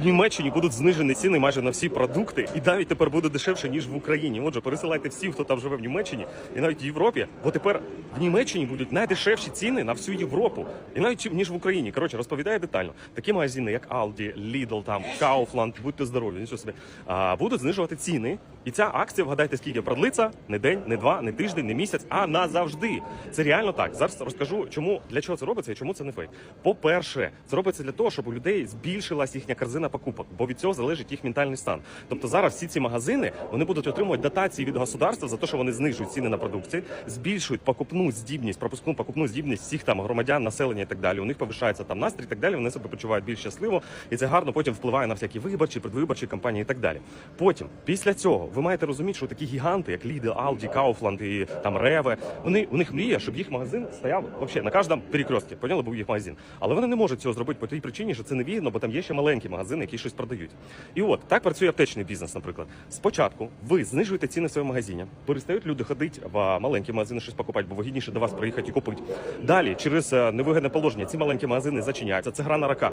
в Німеччині будуть знижені ціни майже на всі продукти, і навіть тепер буде дешевше ніж в Україні. Отже, пересилайте всі, хто там живе в Німеччині, і навіть в Європі, бо тепер в Німеччині будуть найдешевші ціни на всю Європу, і навіть ніж в Україні. Коротше, розповідає детально. Такі магазини, як Aldi, Lidl, там Kaufland, будьте здорові, нічого собі, а, будуть знижувати ціни. І ця акція, вгадайте, скільки продлиться не день, не два, не тиждень, не місяць, а назавжди. Це реально так. Зараз розкажу, чому для чого це робиться і чому це не фейк. По-перше, це робиться для того, щоб у людей збільшилась їхня корзина покупок, бо від цього залежить їх ментальний стан. Тобто зараз всі ці магазини вони будуть отримувати дотації від государства за те, що вони знижують ціни на продукцію, збільшують покупну здібність, пропускну покупну здібність всіх там громадян, населення і так далі. У них повишається там настрій, і так далі. Вони себе почувають більш щасливо, і це гарно потім впливає на всякі виборчі, предвиборчі кампанії і так далі. Потім, після цього, ви маєте розуміти, що такі гіганти, як Lidl, Aldi, Kaufland і там Реве, вони у них мрія, щоб їх магазин стояв вообще на кожному перекрестці. Поняли, був їх магазин. Але вони не можуть цього зробити по тій причині, що це невигідно, бо там є ще маленькі магазини, які щось продають. І от так працює аптечний бізнес, наприклад. Спочатку ви знижуєте ціни в своєму магазині, перестають люди ходити в маленькі магазини щось покупати, бо вигідніше до вас приїхати і купити. Далі, через е, невигідне положення, ці маленькі магазини зачиняються. Це гра на рака.